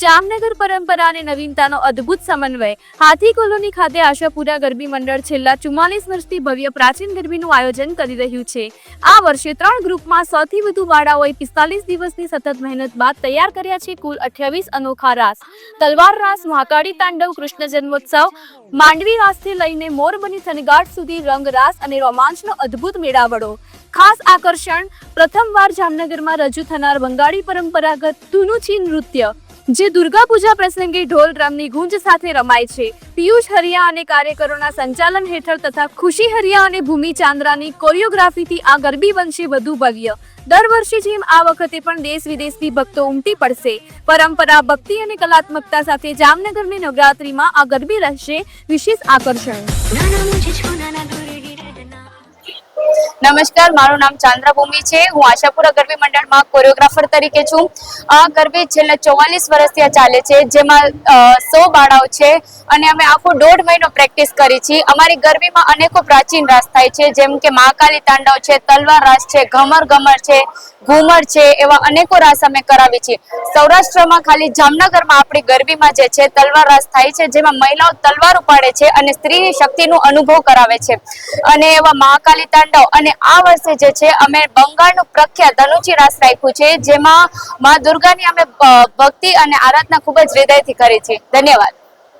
જામનગર પરંપરા અને નવીનતાનો અદ્ભુત સમન્વય. હાથી કોલોની ખાતે આશાપુરા ગરબી મંડળ છેલ્લા ચુમ્માલીસ વર્ષથી ભવ્ય પ્રાચીન ગરબીનું આયોજન કરી રહ્યું છે. આ વર્ષે ત્રણ ગ્રુપમાં સૌથી વધુ બાળાઓએ પિસ્તાલીસ દિવસની સતત મહેનત બાદ તૈયાર કર્યા છે કુલ અઠ્યાવીસ અનોખા રાસ. તલવાર રાસ, મહાકાળી તાંડવ, કૃષ્ણ જન્મોત્સવ, માંડવી રાસથી લઈને મોરબની થનગાટ સુધી રંગ રાસ અને રોમાંચનો અદ્ભુત મેળાવડો. ખાસ આકર્ષણ, પ્રથમવાર જામનગરમાં રજૂ થનાર બંગાળી પરંપરાગત ધુનુચી નૃત્ય. જે દુર્ગા પૂજા પ્રસંગે ઢોલ ડ્રમની ગુંજ સાથે રમાય છે. પિયુષ હરિયા અને કાર્યકરોના સંચાલન હેઠળ તથા ખુશી હરિયા અને ભૂમિ ચાંદ્રાની કોરિયોગ્રાફીથી આ ગરબી બનશે વધુ ભવ્ય. દર વર્ષે જેમ આ વખતે પણ દેશ વિદેશથી ભક્તો ઉમટી પડશે. પરંપરા, ભક્તિ અને કલાત્મકતા સાથે જામનગરની નવરાત્રીમાં આ ગરબી રહેશે વિશેષ આકર્ષણ. નમસ્કાર, મારું નામ ચાંદ્રાભૂમિ છે. હું આશાપુરા ગરબી મંડળમાં કોરિયોગ્રાફર તરીકે છું. આ ગરબી છેલ્લા ચોવાલીસ વર્ષથી ચાલે છે. જેમાં સો બાળાઓ છે અને અમે આખો દોઢ મહિનો પ્રેક્ટિસ કરી છે અમારી ગરબીમાં અનેકો પ્રાચીન રાસ થાય છે, જેમ કે મહાકાલી તાંડવ છે, તલવાર રાસ છે, ઘમર ગમર છે, ઘુમર છે, એવા અનેકો રાસ અમે કરાવી છીએ. સૌરાષ્ટ્રમાં ખાલી જામનગરમાં આપણી ગરબીમાં જે છે, તલવાર રાસ થાય છે, જેમાં મહિલાઓ તલવાર ઉપાડે છે અને સ્ત્રીની શક્તિનો અનુભવ કરાવે છે. અને એવા મહાકાલી તાંડવ અને આ વર્ષે જે છે, અમે બંગાળનું પ્રખ્યાત ધનુચી રાસ રાખ્યું છે, જેમાં મા દુર્ગાની અમે ભક્તિ અને આરાધના ખૂબ જ હૃદયથી કરી છે. ધન્યવાદ.